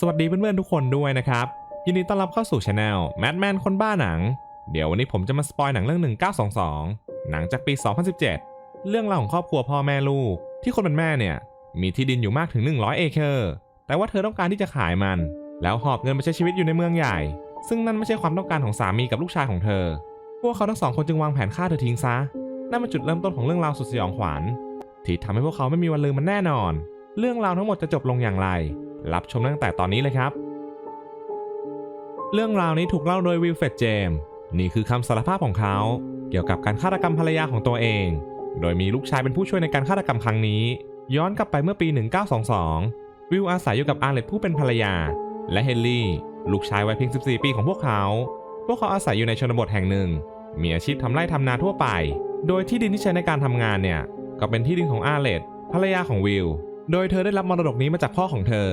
สวัสดีเพื่อนๆทุกคนด้วยนะครับ ยินดีต้อนรับเข้าสู่ช anel แมดแมนคนบ้าหนัง เดี๋ยววันนี้ผมจะมาสปอยหนังเรื่อง 1922 หนังจากปี 2017 เรื่องราวของครอบครัวพ่อแม่ลูก ที่คนเป็นแม่เนี่ย มีที่ดินอยู่มากถึง 100 เอเคอร์ แต่ว่าเธอต้องการที่จะขายมัน แล้วหอบเงินไปใช้ชีวิตอยู่ในเมืองใหญ่ ซึ่งนั่นไม่ใช่ความต้องการของสามีกับลูกชายของเธอ พวกเขาทั้งสองคนจึงวางแผนฆ่าเธอทิ้งซะนั่นเป็นจุดเริ่มต้นของเรื่องราวสุดสยองขวัญที่ทำให้พวกเขาไม่มีวันลืมมันแน่นอน เรื่องราวทั้งหมดจะจบลงอย่างไร รับชมตั้งแต่ตอนนี้เลยครับ เรื่องราวนี้ถูกเล่าโดยวิลเฟรดเจมส์นี่คือคำสารภาพของเขา เกี่ยวกับการฆาตกรรมภรรยาของตัวเอง โดยมีลูกชายเป็นผู้ช่วยในการฆาตกรรมครั้งนี้ ย้อนกลับไปเมื่อปี 1922 วิลอาศัยอยู่กับอาเลตผู้เป็นภรรยา และเฮนรี่ลูกชายวัยเพียง 14 ปีของพวกเขา พวกเขาอาศัยอยู่ในชนบทแห่งหนึ่ง มีอาชีพทำไร่ทำนาทั่วไป โดยที่ดินที่ใช้ในการทำงานเนี่ย ก็เป็นที่ดินของอาเลตภรรยาของวิล โดยเธอได้รับมรดกนี้มาจากพ่อของเธอ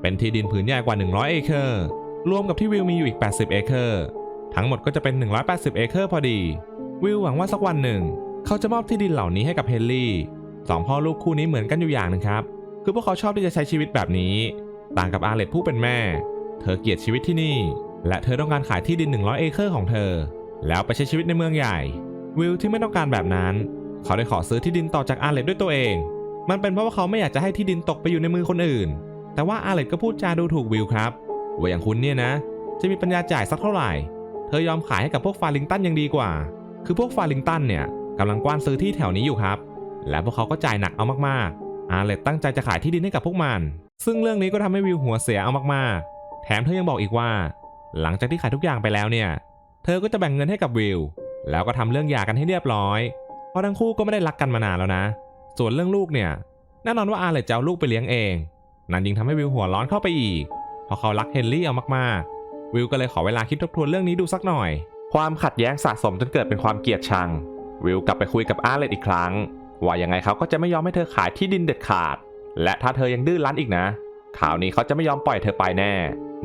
เป็นที่ดินผืนใหญ่กว่า 100 เอเคอร์ รวมกับที่วิลมีอยู่อีก 80 เอเคอร์ ทั้งหมดก็จะเป็น 180 เอเคอร์พอดี วิลหวังว่าสักวันหนึ่ง เขาจะมอบที่ดินเหล่านี้ให้กับเฮนรี่สองพ่อลูกคู่นี้เหมือนกันอยู่อย่างหนึงครับ คือพวกเขาชอบที่จะใช้ชีวิตแบบนี้ ต่างกับอาเลตผู้เป็นแม่ เธอเกลียดชีวิตที่นี่ และเธอต้องการขายที่ดิน 100 เอเคอร์ของเธอ แล้วไปใช้ชีวิตในเมืองใหญ่ วิลที่ไม่ต้องการแบบนั้น เขาได้ขอซื้อที่ดินต่อจากอาเลตด้วยตัวเอง มันเป็นเพราะว่าเขาไม่อยากจะให้ที่ดินตกไปอยู่ในมือคนอื่น แต่ว่าอาร์เลตก็พูดจาดูถูกวิลครับว่าอย่างคุณเนี่ยนะ จะมีปัญญาจ่ายสักเท่าไหร่ เธอยอมขายให้กับพวกฟาริงตันยังดีกว่า คือพวกฟาริงตันเนี่ยกำลังกว้านซื้อที่แถวนี้อยู่ครับ และพวกเขาก็จ่ายหนักเอามากๆ อาร์เลตตั้งใจจะขายที่ดินให้กับพวกมัน ซึ่งเรื่องนี้ก็ทำให้วิวหัวเสียเอามากๆ แถมเธอยังบอกอีกว่า หลังจากที่ขายทุกอย่างไปแล้วเนี่ย เธอก็จะแบ่งเงินให้กับวิว แล้วก็ทำเรื่องหย่ากันให้เรียบร้อย เพราะทั้งคู่ก็ไม่ได้รักกันมานานแล้วนะ ส่วนเรื่องลูกเนี่ยแน่นอนว่าอาเลตจะเอาลูกไปเลี้ยงเอง นั่นยิ่งทำให้วิวหัวร้อนเข้าไปอีก เพราะเขารักเฮนรี่เอามากๆ วิลก็เลยขอเวลาคิดทบทวนเรื่องนี้ดูสักหน่อย ความขัดแย้งสะสมจนเกิดเป็นความเกลียดชัง วิลกลับไปคุยกับอาเลตอีกครั้ง ว่ายังไงเขาก็จะไม่ยอมให้เธอขายที่ดินเด็ดขาด และถ้าเธอยังดื้อรั้นอีกนะข่าวนี้เขาจะไม่ยอมปล่อยเธอไปแน่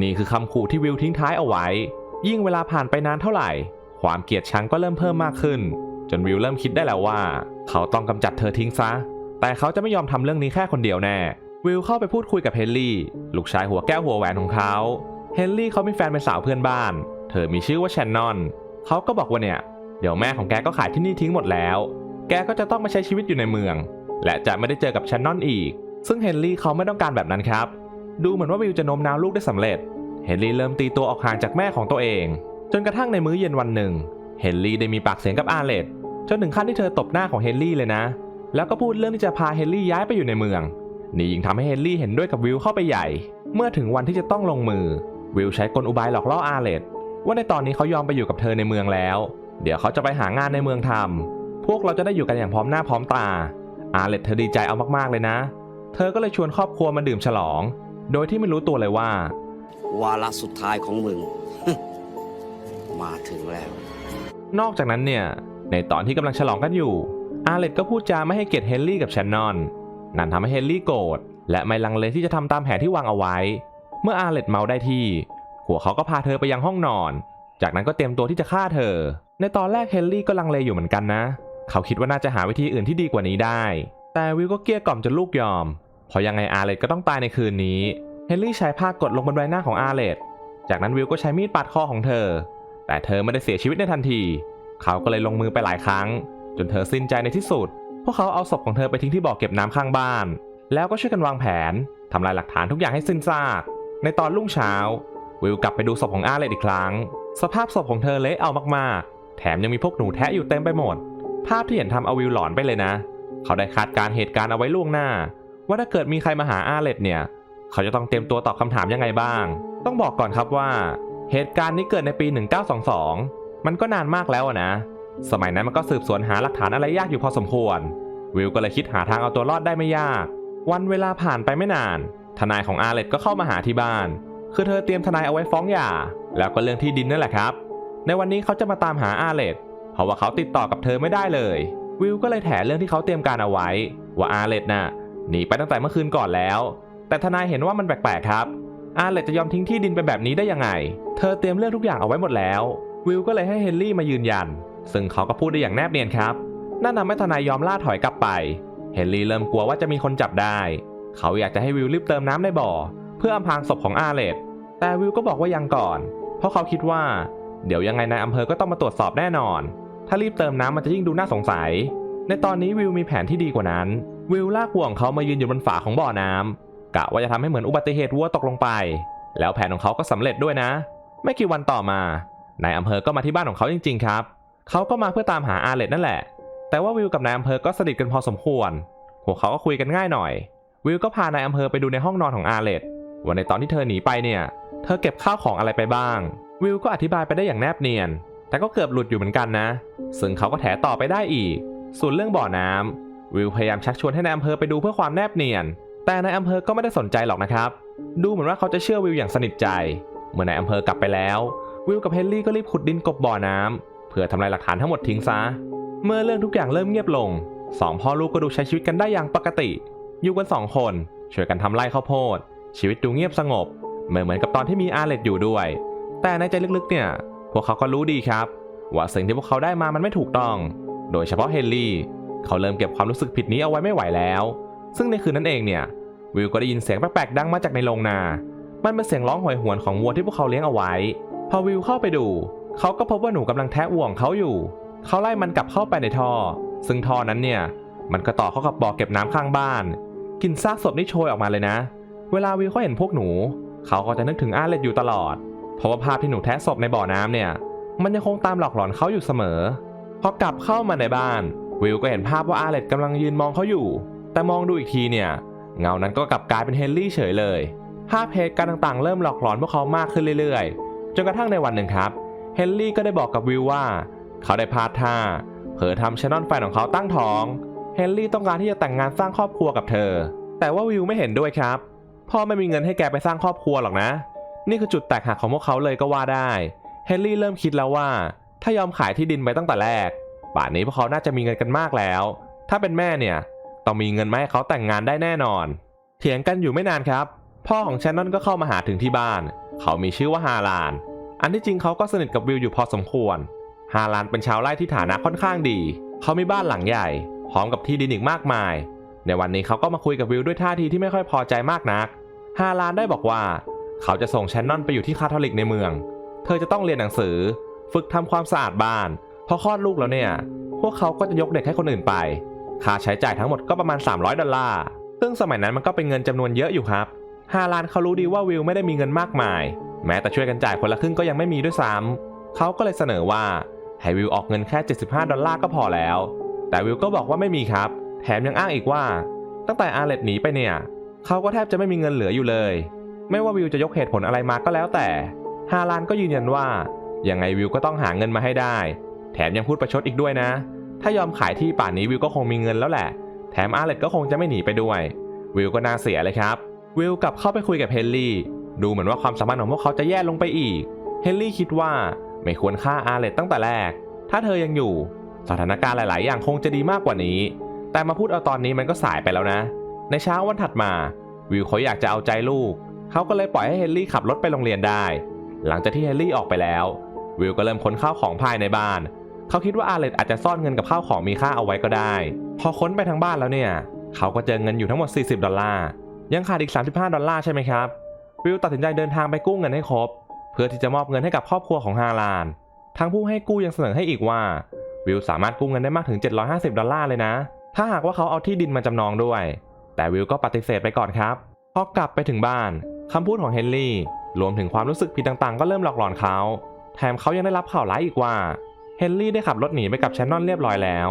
นี่คือคำขู่ที่วิลทิ้งท้ายเอาไว้ ยิ่งเวลาผ่านไปนานเท่าไหร่ ความเกลียดชังก็เริ่มเพิ่มมากขึ้น นวิลเริ่มคิดได้แล้วว่า เขาต้องกำจัดเธอทิ้งซะ แต่เขาจะไม่ยอมทำเรื่องนี้แค่คนเดียวแน่ วิลเข้าไปพูดคุยกับเฮนรี่ลูกชายหัวแก้วหัวแหวนของเขาเฮนรี่เขามีแฟนเป็นสาวเพื่อนบ้าน เธอมีชื่อว่าแชนนอนเขาก็บอกว่าเนี่ย เดี๋ยวแม่ของแกก็ขายที่นี่ทิ้งหมดแล้ว แกก็จะต้องมาใช้ชีวิตอยู่ในเมือง และจะไม่ได้เจอกับแชนนอนอีก ซึ่งเฮนรี่เขาไม่ต้องการแบบนั้นครับ ดูเหมือนว่าวิลจะโน้มน้าวลูกได้สำเร็จ เฮนรี่เริ่มตีตัวออกห่างจากแม่ของตัวเอง จนกระทั่งในมื้อเย็นวันหนึ่ง เฮนรี่ได้มีปากเสียงกับอาเลต จนถึงขั้นที่เธอตบหน้าของเฮนรี่เลยนะ แล้วก็พูดเรื่องที่จะพาเฮนรี่ย้ายไปอยู่ในเมือง นี่ยิ่งทำให้เฮนรี่เห็นด้วยกับวิลเข้าไปใหญ่ เมื่อถึงวันที่จะต้องลงมือ วิลใช้กลอุบายหลอกล่ออาร์เลตว่าในตอนนี้เขายอมไปอยู่กับเธอในเมืองแล้ว เดี๋ยวเขาจะไปหางานในเมืองทำพวกเราจะได้อยู่กันอย่างพร้อมหน้าพร้อมตา อาร์เลตเธอดีใจเอามากๆเลยนะ เธอก็เลยชวนครอบครัวมาดื่มฉลอง โดยที่ไม่รู้ตัวเลยว่า วาระสุดท้ายของมึง มาถึงแล้ว นอกจากนั้นเนี่ย ในตอนที่กำลังฉลองกันอยู่ อาร์เลตก็พูดจาไม่ให้เกียรติเฮนรี่กับแชนนอน นั่นทำให้เฮนรี่โกรธและไม่ลังเลที่จะทำตามแผนที่วางเอาไว้ เมื่ออาร์เลตเมาได้ที่ หัวเขาก็พาเธอไปยังห้องนอน จากนั้นก็เตรียมตัวที่จะฆ่าเธอ ในตอนแรกเฮนรี่ก็ลังเลอยู่เหมือนกันนะ เขาคิดว่าน่าจะหาวิธีอื่นที่ดีกว่านี้ได้ แต่วิลก็เกลี้ยกล่อมจนลูกยอม เพราะยังไงอาร์เลตก็ต้องตายในคืนนี้ เฮนรี่ใช้ผ้ากดลงบนใบหน้าของอาร์เลตจากนั้นวิลก็ใช้มีดปาดคอของเธอ แต่เธอไม่ได้เสียชีวิตในทันที เขาก็เลยลงมือไปหลายครั้ง จนเธอสิ้นใจในที่สุด พวกเขาเอาศพของเธอไปทิ้งที่บ่อเก็บน้ำข้างบ้าน แล้วก็ช่วยกันวางแผนทำลายหลักฐานทุกอย่างให้สิ้นซาก ในตอนรุ่งเช้า วิลกลับไปดูศพของอาเลตอีกครั้ง สภาพศพของเธอเละเอามากๆ แถมยังมีพวกหนูแทะอยู่เต็มไปหมด ภาพที่เห็นทำเอาวิลหลอนไปเลยนะ เขาได้คาดการณ์เหตุการณ์เอาไว้ล่วงหน้า ว่าถ้าเกิดมีใครมาหาอาเลตเนี่ย เขาจะต้องเตรียมตัวตอบคำถามยังไงบ้าง ต้องบอกก่อนครับว่า เหตุการณ์นี้เกิดในปี 1922 มันก็นานมากแล้วนะ สมัยนั้นมันก็สืบสวนหาหลักฐานอะไรยากอยู่พอสมควร วิลก็เลยคิดหาทางเอาตัวรอดได้ไม่ยาก วันเวลาผ่านไปไม่นาน ทนายของอาเลตก็เข้ามาหาที่บ้าน คือเธอเตรียมทนายเอาไว้ฟ้องหย่า แล้วก็เรื่องที่ดินนั่นแหละครับ ในวันนี้เขาจะมาตามหาอาเลตเพราะว่าเขาติดต่อกับเธอไม่ได้เลย วิลก็เลยแถเรื่องที่เขาเตรียมการเอาไว้ ว่าอาเลตน่ะหนีไปตั้งแต่เมื่อคืนก่อนแล้ว แต่ทนายเห็นว่ามันแปลกๆครับอาเลตจะยอมทิ้งที่ดินไปแบบนี้ได้ยังไง เธอเตรียมเรื่องทุกอย่างเอาไว้หมดแล้ว วิลก็เลยให้เฮนรี่มายืนยัน ซึ่งเขาก็พูดได้อย่างแนบเนียนครับ นั่นทำให้ทนายยอมล่าถอยกลับไป เฮนรี่เริ่มกลัวว่าจะมีคนจับได้ เขาอยากจะให้วิลรีบเติมน้ำในบ่อ เพื่ออำพรางศพของอาเลตแต่วิวก็บอกว่ายังก่อน เพราะเขาคิดว่า เดี๋ยวยังไงนายอำเภอก็ต้องมาตรวจสอบแน่นอน ถ้ารีบเติมน้ำมันจะยิ่งดูน่าสงสัย ในตอนนี้วิวมีแผนที่ดีกว่านั้น วิวลากวัวงเขามายืนอยู่บนฝาของบ่อน้ำกะว่าจะทำให้เหมือนอุบัติเหตุวัวตกลงไป แล้วแผนของเขาก็สำเร็จด้วยนะ ไม่กี่วันต่อมา นายอำเภอก็มาที่บ้านของเขาจริง ๆ ครับ เขาก็มาเพื่อตามหาอาเลตนั่นแหละ แต่ว่าวิวกับนายอำเภอก็สนิทกันพอสมควร พวกเขาก็คุยกันง่ายหน่อย วิวก็พานายอำเภอไปดูในห้องนอนของอาเลตว่าในตอนที่เธอหนีไปเนี่ย เธอเก็บข้าวของอะไรไปบ้าง วิวก็อธิบายไปได้อย่างแนบเนียน แต่ก็เกือบหลุดอยู่เหมือนกันนะ ซึ่งเขาก็แถต่อไปได้อีก ส่วนเรื่องบ่อน้ำวิวพยายามชักชวนให้นายอำเภอไปดูเพื่อความแนบเนียน แต่นายอำเภอก็ไม่ได้สนใจหรอกนะครับ ดูเหมือนว่าเขาจะเชื่อวิวอย่างสนิทใจ เมื่อนายอำเภอกลับไปแล้ว วิวกับเฮนรี่ก็รีบขุดดินกบบ่อน้ำเพื่อทำลายหลักฐานทั้งหมดทิ้งซะ เมื่อเรื่องทุกอย่างเริ่มเงียบลงสองพ่อลูกก็ดูใช้ชีวิตกันได้อย่างปกติ อยู่กันสองคนช่วยกันทำไร่ข้าวโพด ชีวิตดูเงียบสงบเหมือนเหมือนกับตอนที่มีอาเลตอยู่ด้วย แต่ในใจลึกๆเนี่ย พวกเขาก็รู้ดีครับ ว่าสิ่งที่พวกเขาได้มามันไม่ถูกต้อง โดยเฉพาะเฮนรี่ เขาเริ่มเก็บความรู้สึกผิดนี้เอาไว้ไม่ไหวแล้ว ซึ่งในคืนนั้นเองเนี่ย วิวก็ได้ยินเสียงแปลกๆดังมาจากในโรงนา มันเป็นเสียงร้องโหยหวนของวัวที่พวกเขาเลี้ยงเอาไว้ พอวิวเข้าไปดู เขาก็พบว่าหนูกำลังแทะวัวงเขาอยู่ เขาไล่มันกลับเข้าไปในท่อ ซึ่งท่อนั้นเนี่ย มันก็ต่อเข้ากับบ่อเก็บน้ำข้างบ้านกลินซากศพนี่โชยออกมาเลยนะ เวลาวิวเขาเห็นพวกหนู เขาก็จะนึกถึงอาเลตอยู่ตลอด เพราะว่าภาพที่หนูแทะศพในบ่อน้ำเนี่ย มันยังคงตามหลอกหลอนเขาอยู่เสมอ พอกลับเข้ามาในบ้าน วิวก็เห็นภาพว่าอาเลตกำลังยืนมองเขาอยู่ แต่มองดูอีกทีเนี่ย เงานั้นก็กลับกลายเป็นเฮนรี่เฉยเลย ภาพเหตุการณ์ต่างๆ เริ่มหลอกหลอนพวกเขามากขึ้นเรื่อยๆ จนกระทั่งในวันหนึ่งครับ เฮนรี่ก็ได้บอกกับวิวว่า เขาได้พลาดท่า เผลอทำชนอนแฟนของเขาตั้งท้อง เฮนรี่ต้องการที่จะแต่งงานสร้างครอบครัวกับเธอ แต่ว่าวิวไม่เห็นด้วยครับ พ่อไม่มีเงินให้แกไปสร้างครอบครัวหรอกนะ นี่คือจุดแตกหักของพวกเขาเลยก็ว่าได้ เฮนรี่เริ่มคิดแล้วว่า ถ้ายอมขายที่ดินไปตั้งแต่แรกป่านนี้พวกเขาน่าจะมีเงินกันมากแล้ว ถ้าเป็นแม่เนี่ยต้องมีเงินมาให้เขาแต่งงานได้แน่นอน เถียงกันอยู่ไม่นานครับ พ่อของแชนนอนก็เข้ามาหาถึงที่บ้าน เขามีชื่อว่าฮาลาน อันที่จริงเขาก็สนิทกับวิวอยู่พอสมควร ฮาลานเป็นชาวไร่ที่ฐานะค่อนข้างดี เขามีบ้านหลังใหญ่ พร้อมกับที่ดินอีกมากมาย ในวันนี้เขาก็มาคุยกับวิวด้วยท่าทีที่ไม่ค่อยพอใจมากนัก ฮาลานได้บอกว่า เขาจะส่งแชนนอนไปอยู่ที่คาทอลิกในเมือง เธอจะต้องเรียนหนังสือ ฝึกทำความสะอาดบ้าน พอคลอดลูกแล้วเนี่ย พวกเขาก็จะยกเด็กให้คนอื่นไป ค่าใช้จ่ายทั้งหมดก็ประมาณ 300 ดอลลาร์ ซึ่งสมัยนั้นมันก็เป็นเงินจำนวนเยอะอยู่ครับ ฮาลานเขารู้ดีว่าวิวไม่ได้มีเงินมากมาย แม้แต่ช่วยกันจ่ายคนละครึ่งก็ยังไม่มีด้วยซ้ำเขาก็เลยเสนอว่าให้วิวออกเงินแค่ 75 ดอลลาร์ก็พอแล้ว แต่วิวก็บอกว่าไม่มีครับ แถมยังอ้างอีกว่า ตั้งแต่อาเล็ตหนีไปเนี่ยเขาก็แทบจะไม่มีเงินเหลืออยู่เลย ไม่ว่าวิวจะยกเหตุผลอะไรมาก็แล้วแต่ฮาลานก็ยืนยันว่ายังไงวิวก็ต้องหาเงินมาให้ได้ แถมยังพูดประชดอีกด้วยนะ ถ้ายอมขายที่ป่านนี้วิวก็คงมีเงินแล้วแหละ แถมอาเล็ตก็คงจะไม่หนีไปด้วย วิวก็น่าเสียเลยครับ วิวกลับเข้าไปคุยกับเฮนรี่ ดูเหมือนว่าความสัมพันธ์ของพวกเขาจะแย่ลงไปอีก เฮนรี่คิดว่าไม่ควรฆ่าอาเลตตั้งแต่แรก ถ้าเธอยังอยู่ สถานการณ์หลาย ๆ อย่างคงจะดีมากกว่านี้ แต่มาพูดเอาตอนนี้มันก็สายไปแล้วนะ ในเช้าวันถัดมา วิวเขาอยากจะเอาใจลูก เขาก็เลยปล่อยให้เฮนรี่ขับรถไปโรงเรียนได้ หลังจากที่เฮนรี่ออกไปแล้ว วิวก็เริ่มค้นข้าวของภายในบ้าน เขาคิดว่าอาเลตอาจจะซ่อนเงินกับข้าวของมีค่าเอาไว้ก็ได้ พอค้นไปทั้งบ้านแล้วเนี่ย เขาก็เจอเงินอยู่ทั้งหมด 40 ดอลลาร์ ยังขาดอีก 35 ดอลลาร์ใช่ไหมครับวิวตัดสินใจเดินทางไปกู้เงินให้ครบ เพื่อที่จะมอบเงินให้กับครอบครัวของฮาลานทั้งผู้ให้กู้ยังเสนอให้อีกว่า วิวสามารถกู้เงินได้มากถึง 750 ดอลลาร์เลยนะ ถ้าหากว่าเขาเอาที่ดินมาจำนองด้วย แต่วิวก็ปฏิเสธไปก่อนครับพอกลับไปถึงบ้านคำพูดของเฮนรี่รวมถึงความรู้สึกผิดต่างๆ ก็เริ่มหลอกหลอนเขา แถมเขายังได้รับข่าวร้ายอีกว่าเฮนรี่ได้ขับรถหนีไปกับแชนนอนเรียบร้อยแล้ว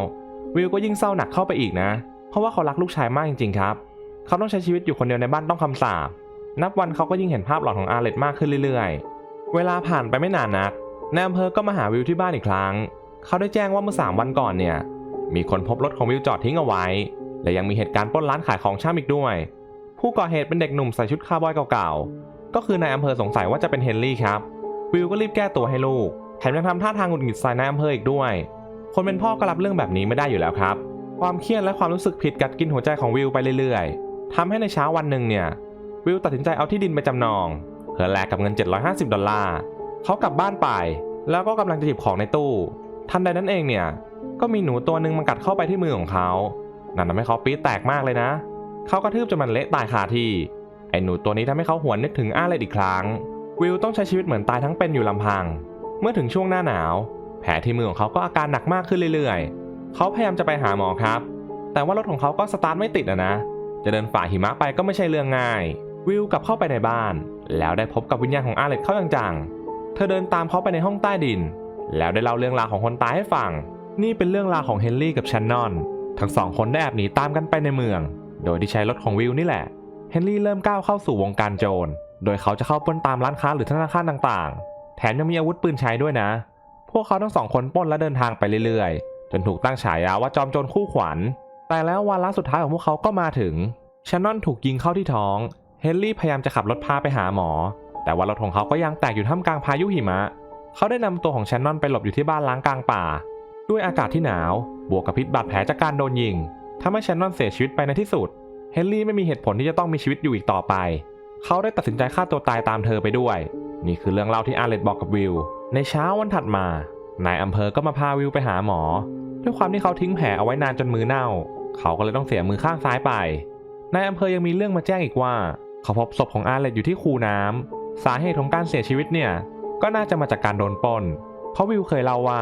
วิวก็ยิ่งเศร้าหนักเข้าไปอีกนะ เพราะว่าเขารักลูกชายมากจริงๆครับ เขาต้องใช้ชีวิตอยู่คนเดียวในบ้านต้องคำสาปนับวันเขาก็ยิ่งเห็นภาพหลอนของอาเลตมากขึ้นเรื่อยๆ เวลาผ่านไปไม่นานนักนายอำเภอก็มาหาวิวที่บ้านอีกครั้ง เขาได้แจ้งว่าเมื่อ 3 วันก่อนเนี่ย มีคนพบรถของวิวจอดทิ้งเอาไว้ และยังมีเหตุการณ์ปล้นร้านขายของช่ำอีกด้วย ผู้ก่อเหตุเป็นเด็กหนุ่มใส่ชุดคาวบอยเก่าๆ ก็คือนายอำเภอสงสัยว่าจะเป็นเฮนรี่ครับ วิวก็รีบแก้ตัวให้ลูก แถมยังทำท่าทางหงุดหงิดใส่นายอำเภออีกด้วย คนเป็นพ่อก็รับเรื่องแบบนี้ไม่ได้อยู่แล้วครับ ความเครียดและความรู้สึกผิดกัดกินหัวใจของวิวไปเรื่อยๆ ทำให้ในเช้าวันหนึ่งเนี่ย วิวตัดสินใจเอาที่ดินไปจำนองเพื่อแลกกับเงิน 750 ดอลลาร์เขากลับบ้านไป แล้วก็กำลังจะหยิบของในตู้ ทันใดนั้นเองเนี่ย ก็มีหนูตัวหนึ่งมันกัดเข้าไปที่มือของเขา นั่นทำให้เขาปี๊ดแตกมากเลยนะ เขากระทืบจนมันเละตายคาที่ ไอ้หนูตัวนี้ทำให้เขาหวนนึกถึงอาเลดอีกครั้ง วิลต้องใช้ชีวิตเหมือนตายทั้งเป็นอยู่ลำพัง เมื่อถึงช่วงหน้าหนาว แผลที่มือของเขาก็อาการหนักมากขึ้นเรื่อยๆ เขาพยายามจะไปหาหมอครับ แต่ว่ารถของเขาก็สตาร์ทไม่ติดอะนะ จะเดินฝ่าหิมะไปก็ไม่ใช่เรื่องง่าย วิลกลับเข้าไปในบ้าน แล้วได้พบกับวิญญาณของอาเลดเข้าจังๆ เธอเดินตามเขาไปในห้องใต้ดิน แล้วได้เล่าเรื่องราวของคนตายให้ฟัง นี่เป็นเรื่องราวของเฮนรี่กับแชนนอน ทั้งสองคนได้แอบหนีตามกันไปในเมือง โดยที่ใช้รถของวิลนี่แหละ เฮนรี่เริ่มก้าวเข้าสู่วงการโจร โดยเขาจะเข้าปล้นตามร้านค้าหรือธนาคารต่างๆ แถมยังมีอาวุธปืนใช้ด้วยนะ พวกเขาทั้งสองคนปล้นและเดินทางไปเรื่อยๆ จนถูกตั้งฉายาว่าจอมโจรคู่ขวัญ แต่แล้ววาระสุดท้ายของพวกเขาก็มาถึงชานนอนถูกยิงเข้าที่ท้อง เฮนรี่พยายามจะขับรถพาไปหาหมอ แต่ว่ารถของเขาก็ยังแตกอยู่ท่ามกลางพายุหิมะ เขาได้นำตัวของแชนนอนไปหลบอยู่ที่บ้านล้างกลางป่า ด้วยอากาศที่หนาว บวกกับพิษบาดแผลจากการโดนยิงทำให้แชนนอนเสียชีวิตไปในที่สุด เฮนรี่ไม่มีเหตุผลที่จะต้องมีชีวิตอยู่อีกต่อไป เขาได้ตัดสินใจฆ่าตัวตายตามเธอไปด้วย นี่คือเรื่องเล่าที่อาเลตบอกกับวิลในเช้าวันถัดมา นายอำเภอก็มาพาวิลไปหาหมอ ด้วยความที่เขาทิ้งแผลเอาไว้นานจนมือเน่า เขาก็เลยต้องเสียมือข้างซ้ายไป นายอำเภอยังมีเรื่องมาแจ้งอีกว่า เขาพบศพของอาเลตอยู่ที่คูน้ำสาเหตุของการเสียชีวิตเนี่ย ก็น่าจะมาจากการโดนปล้น เพราะวิวเคยเล่าว่า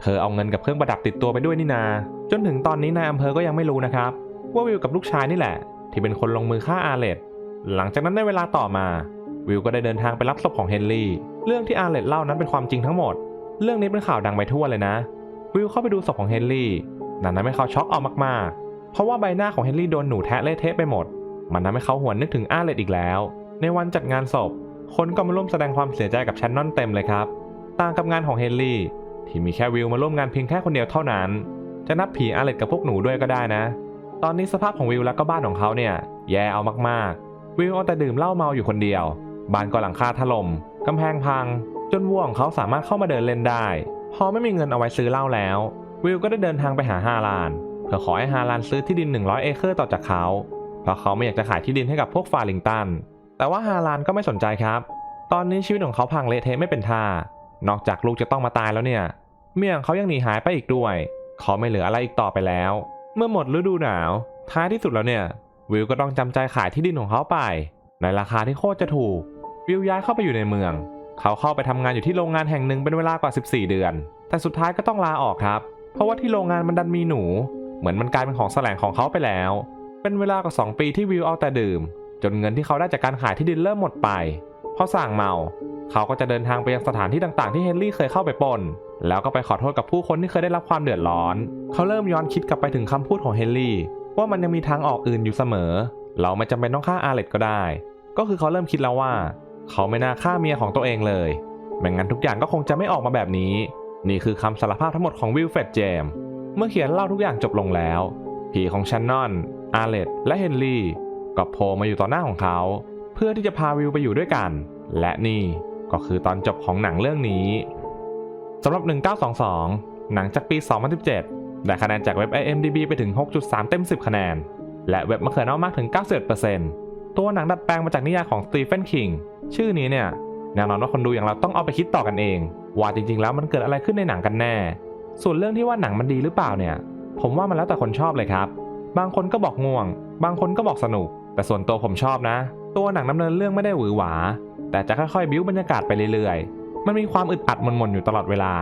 เธอเอาเงินกับเครื่องประดับติดตัวไปด้วยนี่นา จนถึงตอนนี้นายอำเภอก็ยังไม่รู้นะครับ ว่าวิวกับลูกชายนี่แหละ ที่เป็นคนลงมือฆ่าอาเลตหลังจากนั้นในเวลาต่อมา วิวก็ได้เดินทางไปรับศพของเฮนรี่ เรื่องที่อาเลตเล่านั้นเป็นความจริงทั้งหมด เรื่องนี้เป็นข่าวดังไปทั่วเลยนะ วิวเข้าไปดูศพของเฮนรี่นั่นทำให้เขาช็อกเอามากๆ เพราะว่าใบหน้าของเฮนรี่โดนหนูแทะเละเทะไปหมด มันทำให้เขาหวนนึกถึงอาเลตอีกแล้ว ในวันจัดงานศพ คนก็มาร่วมแสดงความเสียใจกับแชนนอนเต็มเลยครับ ต่างกับงานของเฮนรี่ที่มีแค่วิวมาร่วมงานเพียงแค่คนเดียวเท่านั้น จะนับผีอาเลตกับพวกหนูด้วยก็ได้นะ ตอนนี้สภาพของวิวและก็บ้านของเขาเนี่ยแย่เอามากๆ วิวเอาแต่ดื่มเหล้าเมาอยู่คนเดียว บ้านก็หลังคาถล่มกำแพงพัง จนวัวของเขาสามารถเข้ามาเดินเล่นได้ พอไม่มีเงินเอาไว้ซื้อเหล้าแล้ว วิวก็ได้เดินทางไปหาฮาลาน เพื่อขอให้ฮาลานซื้อที่ดิน 100 เอเคอร์ต่อจากเขา เพราะเขาไม่อยากจะขายที่ดินให้กับพวกฟาลิงตัน แต่ว่าฮาลานก็ไม่สนใจครับ ตอนนี้ชีวิตของเขาพังเละเทะไม่เป็นท่า นอกจากลูกจะต้องมาตายแล้วเนี่ย เมียของเขายังหนีหายไปอีกด้วย เขาไม่เหลืออะไรอีกต่อไปแล้ว เมื่อหมดฤดูหนาว ท้ายที่สุดแล้วเนี่ย วิวก็ต้องจำใจขายที่ดินของเขาไป ในราคาที่โคตรจะถูก วิวย้ายเข้าไปอยู่ในเมือง เขาเข้าไปทำงานอยู่ที่โรงงานแห่งหนึ่งเป็นเวลากว่า 14 เดือน แต่สุดท้ายก็ต้องลาออกครับ เพราะว่าที่โรงงานมันดันมีหนู เหมือนมันกลายเป็นของแสลงของเขาไปแล้ว เป็นเวลากว่า2ปีที่วิวเอาแต่ดื่ม จนเงินที่เขาได้จากการขายที่ดินเริ่มหมดไปเพราะสั่งเมา เขาก็จะเดินทางไปยังสถานที่ต่างๆ ที่เฮนรี่เคยเข้าไปปนแล้วก็ไปขอโทษกับผู้คนที่เคยได้รับความเดือดร้อน เขาเริ่มย้อนคิดกลับไปถึงคำพูดของเฮนรี่ว่ามันยังมีทางออกอื่นอยู่เสมอ เราไม่จำเป็นต้องฆ่าอาเลตก็ได้ ก็คือเขาเริ่มคิดแล้วว่า เขาไม่น่าฆ่าเมียของตัวเองเลยไม่งั้นทุกอย่างก็คงจะไม่ออกมาแบบนี้ นี่คือคำสารภาพทั้งหมดของวิลเฟดเจม เมื่อเขียนเล่าทุกอย่างจบลงแล้ว ผีของชันนอน อาเลตและเฮนรี่ก็โผล่มาอยู่ต่อหน้าของเขา เพื่อที่จะพาวิวไปอยู่ด้วยกัน และนี่ก็คือตอนจบของหนังเรื่องนี้สำหรับ 1922 หนังจากปี 2017 ได้คะแนนจากเว็บ IMDb ไปถึง 6.3 เต็ม 10 คะแนน และเว็บมะเขือนอกมากถึง 91%ตัวหนังดัดแปลงมาจากนิยายของสตีเฟนคิงชื่อนี้เนี่ยแน่นอนว่าคนดูอย่างเราต้องเอาไปคิดต่อกันเอง ว่าจริงๆแล้วมันเกิดอะไรขึ้นในหนังกันแน่ ส่วนเรื่องที่ว่าหนังมันดีหรือเปล่าเนี่ย ผมว่ามันแล้วแต่คนชอบเลยครับ บางคนก็บอกง่วง บางคนก็บอกสนุก แต่ส่วนตัวผมชอบนะ ตัวหนังดำเนินเรื่องไม่ได้หวือหวา แต่จะค่อยๆบิ้วบรรยากาศไปเรื่อยๆ มันมีความอึดอัดมนๆอยู่ตลอดเวลา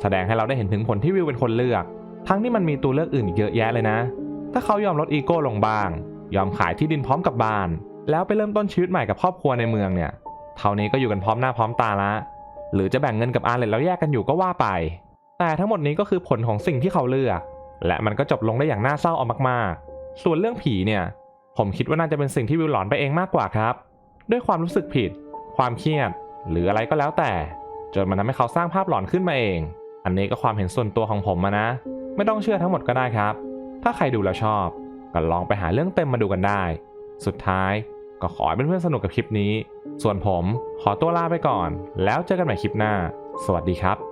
แสดงให้เราได้เห็นถึงผลที่วิวเป็นคนเลือก ทั้งที่มันมีตัวเลือกอื่นอีกเยอะแยะเลยนะ ถ้าเขายอมลดอีโก้ลงบ้าง ยอมขายที่ดินพร้อมกับบ้าน แล้วไปเริ่มต้นชีวิตใหม่กับครอบครัวในเมืองเนี่ย เท่านี้ก็อยู่กันพร้อมหน้าพร้อมตาละ หรือจะแบ่งเงินกับอาเลตแล้วแยกกันอยู่ก็ว่าไป แต่ทั้งหมดนี้ก็คือผลของสิ่งที่เขาเลือก และมันก็จบลงได้อย่างน่าเศร้าเอามากๆ ส่วนเรื่องผีเนี่ย ผมคิดว่าน่าจะเป็นสิ่งที่วิวหลอนไปเองมากกว่าครับ ด้วยความรู้สึกผิด ความเครียด หรืออะไรก็แล้วแต่ จนมันทำให้เขาสร้างภาพหลอนขึ้นมาเอง อันนี้ก็ความเห็นส่วนตัวของผมนะ ไม่ต้องเชื่อทั้งหมดก็ได้ครับ ถ้าใครดูแล้วชอบ ก็ลองไปหาเรื่องเต็มมาดูกันได้ สุดท้ายก็ขอให้เพื่อนๆสนุกกับคลิปนี้ ส่วนผมขอตัวลาไปก่อน แล้วเจอกันใหม่คลิปหน้า สวัสดีครับ